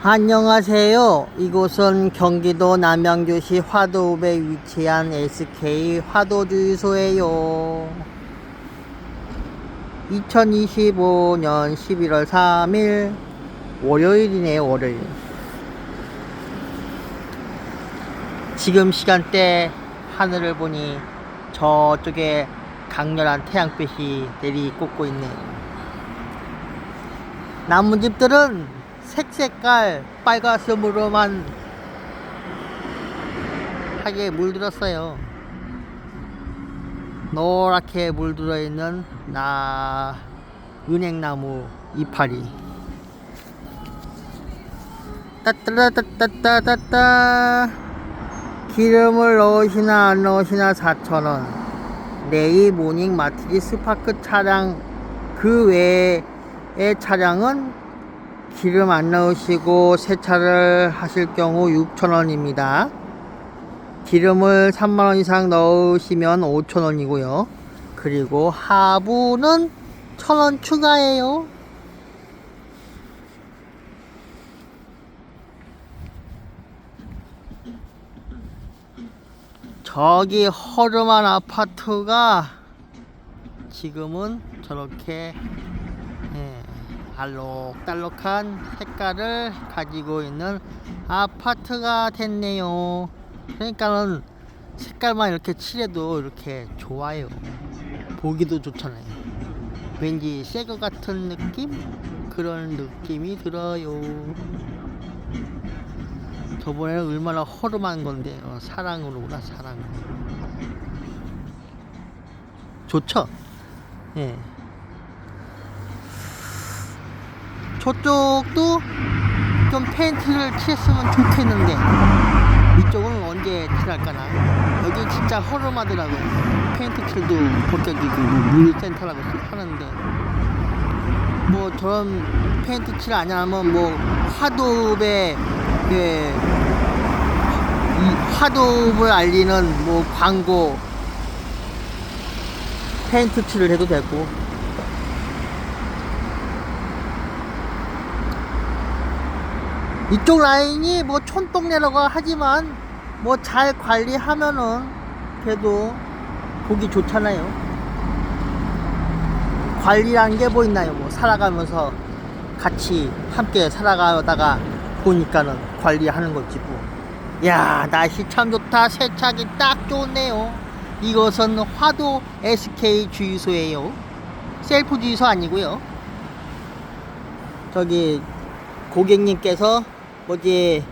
안녕하세요. 이곳은 경기도 남양주시 화도읍에 위치한 SK 화도주유소예요. 2025년 11월 3일 월요일이네요, 월요일. 지금 시간대 하늘을 보니 저쪽에 강렬한 태양빛이 내리꽂고 있네요. 나뭇잎들은 색색깔 빨가슴으로만 하게 물들었어요. 노랗게 물들어 있는 나 은행나무 이파리. 따따따따따따따 기름을 넣으시나 안 넣으시나 4,000원. 네이 모닝 마티즈 스파크 차량 그 외의 차량은 기름 안 넣으시고 세차를 하실 경우 6,000원입니다. 기름을 3만원 이상 넣으시면 5,000원이고요. 그리고 하부는 1,000원 추가해요. 저기 허름한 아파트가 지금은 저렇게 예, 알록달록한 색깔을 가지고 있는 아파트가 됐네요. 그러니까는 색깔만 이렇게 칠해도 이렇게 좋아요. 보기도 좋잖아요. 왠지 새 것 같은 느낌? 그런 느낌이 들어요. 저번에는 얼마나 허름한 건데 어, 사랑으로구나 사랑. 좋죠? 예. 저쪽도 좀 페인트를 칠했으면 좋겠는데 이쪽은 언제 칠할까나? 여기 진짜 허름하더라고요. 페인트 칠도 벗겨지고 뭐 물센터라고 하는데. 뭐 저런 페인트 칠안 하면 뭐 화도읍에 예, 이 화도읍을 알리는 뭐 광고 페인트 칠을 해도 되고 이쪽 라인이 뭐 촌동네라고 하지만 뭐 잘 관리하면은 그래도 보기 좋잖아요. 관리라는 게 뭐 있나요? 뭐 살아가면서 같이 함께 살아가다가 보니까는 관리하는 거지 뭐. 야 날씨 참 좋다 세차기 딱 좋네요. 이것은 화도 SK 주유소예요. 셀프 주유소 아니고요. 저기 고객님께서 뭐지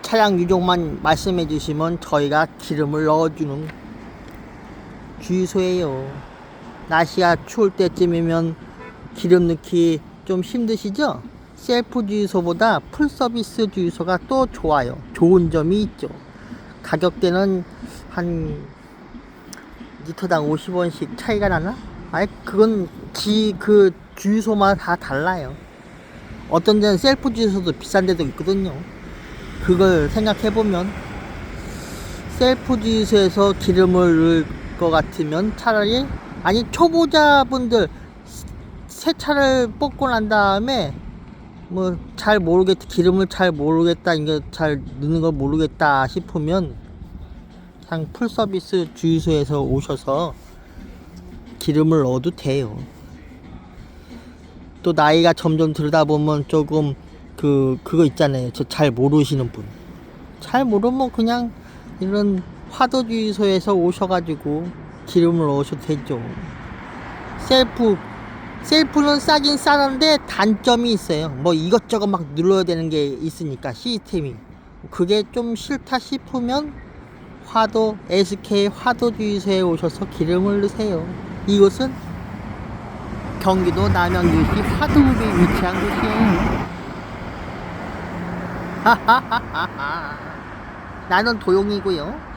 차량 유종만 말씀해 주시면 저희가 기름을 넣어주는 주유소예요. 날씨가 추울 때쯤이면 기름 넣기 좀 힘드시죠? 셀프 주유소보다 풀 서비스 주유소가 또 좋아요. 좋은 점이 있죠. 가격대는 한 리터당 50원씩 차이가 나나? 아니 그건 지 그 주유소마다 다 달라요. 어떤 데는 셀프 주유소도 비싼 데도 있거든요. 그걸 생각해 보면 셀프 주유소에서 기름을 넣을 것 같으면 차라리 아니 초보자분들 세차를 뽑고 난 다음에 뭐 잘 모르겠다 기름을 잘 모르겠다 이게 잘 넣는 걸 모르겠다 싶으면 그냥 풀 서비스 주유소에서 오셔서 기름을 넣어도 돼요. 또 나이가 점점 들다 보면 조금 그 그거 있잖아요. 저 잘 모르시는 분. 잘 모르면 그냥 이런 화도 주유소에서 오셔가지고 기름을 넣으셔도 되죠. 셀프 셀프는 싸긴 싸는데 단점이 있어요. 뭐 이것저것 막 눌러야 되는 게 있으니까 시스템이 그게 좀 싫다 싶으면 화도 SK 화도 주유소에 오셔서 기름을 넣으세요. 이곳은 경기도 남양주시 화도읍에 위치한 곳이에요. 나는 도용이고요.